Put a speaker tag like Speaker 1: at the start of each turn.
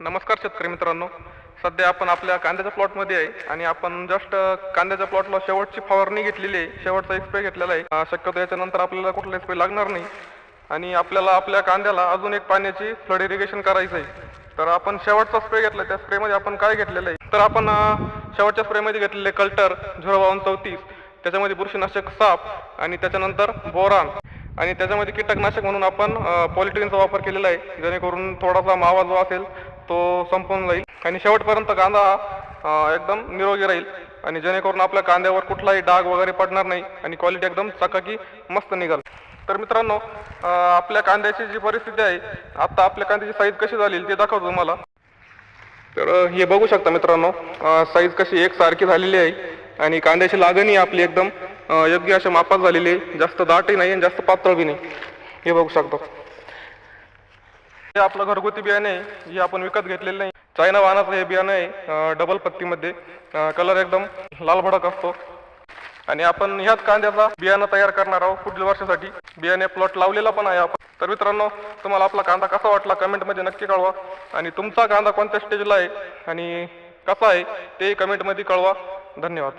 Speaker 1: नमस्कार शेतकरी मित्रांनो. सध्या आपण आपल्या कांद्याच्या प्लॉटमध्ये आहे आणि आपण जस्ट कांद्याच्या प्लॉटला शेवटची फवारणी घेतलेली आहे. शेवटचा एक स्प्रे घेतलेला आहे. शक्यतो याच्यानंतर आपल्याला कुठला स्प्रे लागणार नाही. आणि आपल्याला आपल्या कांद्याला अजून एक पाण्याची फ्लड इरिगेशन करायचं आहे. तर आपण शेवटचा स्प्रे घेतला. त्या स्प्रेमध्ये आपण काय घेतलेलं आहे? तर आपण शेवटच्या स्प्रेमध्ये घेतलेले कल्टर झिरो बावन्न चौतीस. त्याच्यामध्ये बुरशीनाशक साप आणि त्याच्यानंतर बोरान. आणि त्याच्यामध्ये कीटकनाशक म्हणून आपण पॉलिटिनचा वापर केलेला आहे. जेणेकरून थोडासा मावा जो असेल तो संपून जाईल. आणि शेवटपर्यंत कांदा हा एकदम निरोगी राहील. आणि जेणेकरून आपल्या कांद्यावर कुठलाही डाग वगैरे पडणार नाही आणि क्वालिटी एकदम चकाकी मस्त निघाल. तर मित्रांनो आपल्या कांद्याची जी परिस्थिती आहे आता आपल्या कांद्याची साईज कशी झाली ते दाखवतो तुम्हाला. तर हे बघू शकता मित्रांनो साईज कशी एकसारखी झालेली आहे. आणि कांद्याची लागणी आपली एकदम योग्य अशा मापात झालेली आहे जास्त दाटही नाही आणि जास्त पातळ बी नाही. हे बघू शकतो. हे आपलं घरगुती बियाणे आहे. हे आपण विकत घेतलेलं नाही. चायना वाहनाचं हे बियाणं आहे डबल पत्तीमध्ये. कलर एकदम लाल भडक असतो. आणि आपण ह्याच कांद्याचा बियाणं तयार करणार आहोत पुढील वर्षासाठी. बियाणे प्लॉट लावलेला पण आहे आपण. तर मित्रांनो तुम्हाला आपला कांदा कसा वाटला कमेंटमध्ये नक्की कळवा. आणि तुमचा कांदा कोणत्या स्टेजला आहे आणि कसा आहे ते कमेंटमध्ये कळवा. धन्यवाद.